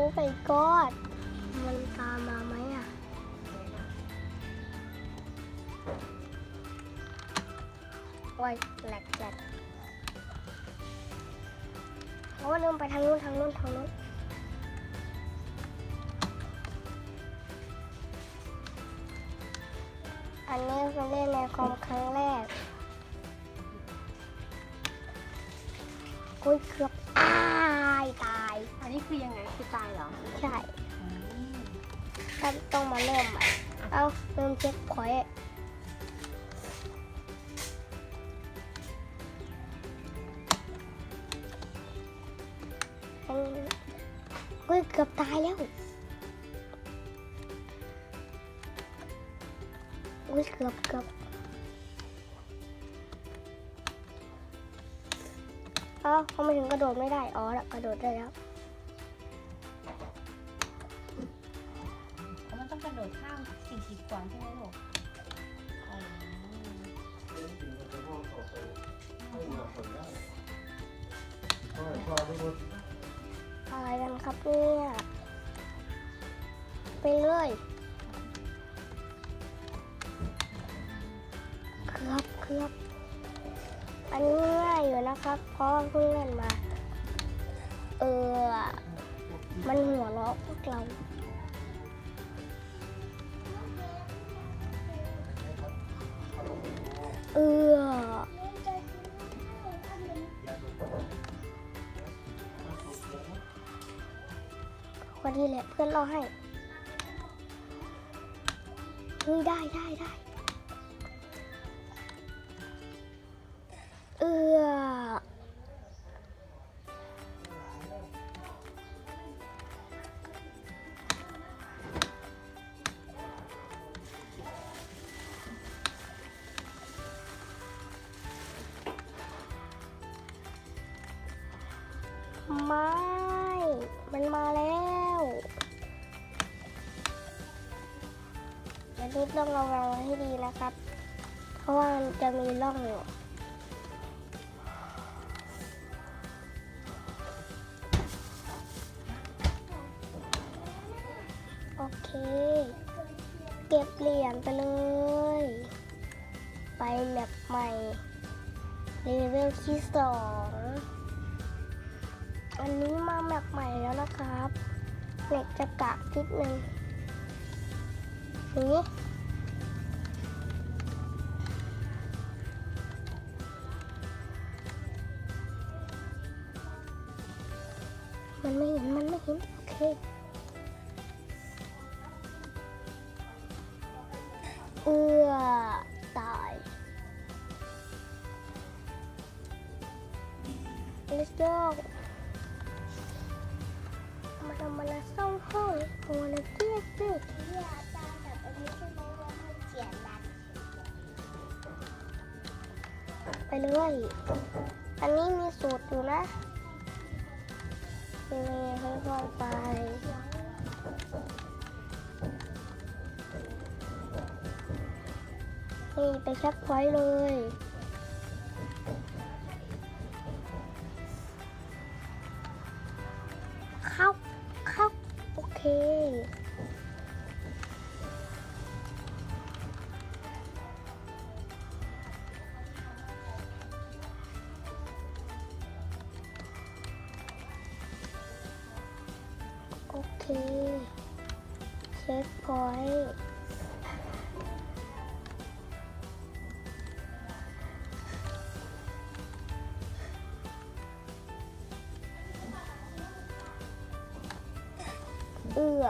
อ้ไปกอด มันตามมาไหมอะ โอ้ยแหลกแหลกโอ้ลืมไปทางนู้นทางนู้นทางนู้นอันนี้คือเล่นในคอมครั้งแรกกุ้ยเกือบตายตายอั นนี้คือยังไงคือตายเหรอใช่ต้องต้องมาเริ่มใหม่เอาเริ่มเช็คพอยต์กุ้ยเกือบตายแล้วอุ้ยเกือบเกือบเอ้าเขาไม่ถึงกระโดดไม่ได้ อ๋อกระโดดได้แล้ว กระโดดข้ามสิ่งกีดขวางใช่ไหมลูกอ๋ออะไรกันครับเนี่ยไปเลยเกือบเกือบอันนี้ง่ายอยู่นะครับ เพราะว่าเพิ่งเล่นมา เออ มันหัวเราะพวกเรา เออวันนี้แหละเพื่อนเราให้เฮ้ยได้ได้ได้เออ มาแล้วอันนี้ต้องระวังให้ดีนะครับ เพราะว่ามันจะมีร่องอยู่โอเค เก็บเหรียญไปเลย ไปแมปใหม่เลเวลที่สอง อันนี้มาแมปใหม่แล้วนะครับเหล็กจะกะนิดนึงนี่มันไม่เห็น มันไม่เห็น โอเคเอือตาย let's go ไปเลย อันนี้มีสูตรอยู่นะนี่ค่อยๆไปนี่ไปเช็คพอยต์เลยเข้าเข้าโอเค เคเช็คพอยต์เอื้อ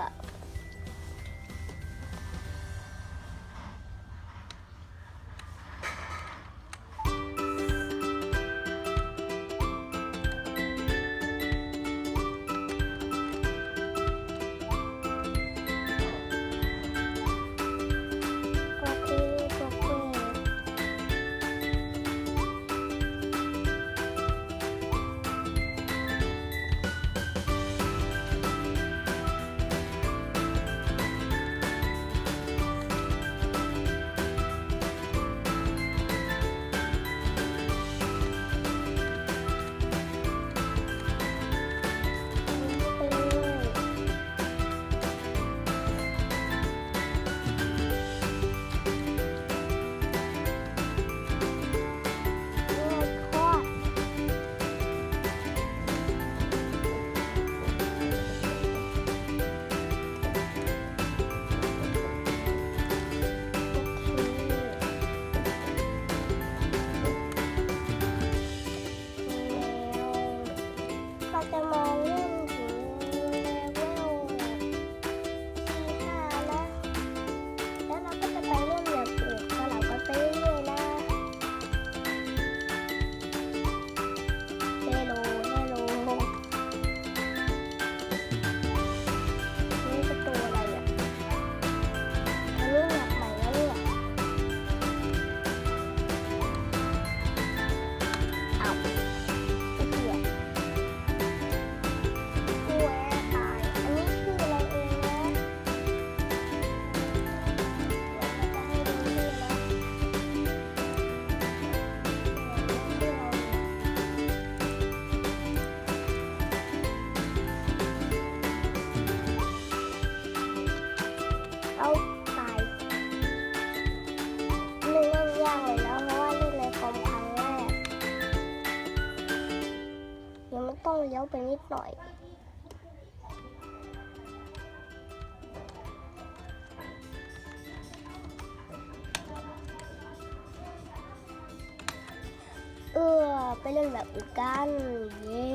ไปนิดหน่อยเออไปเล่นแบบอีกกัน เย้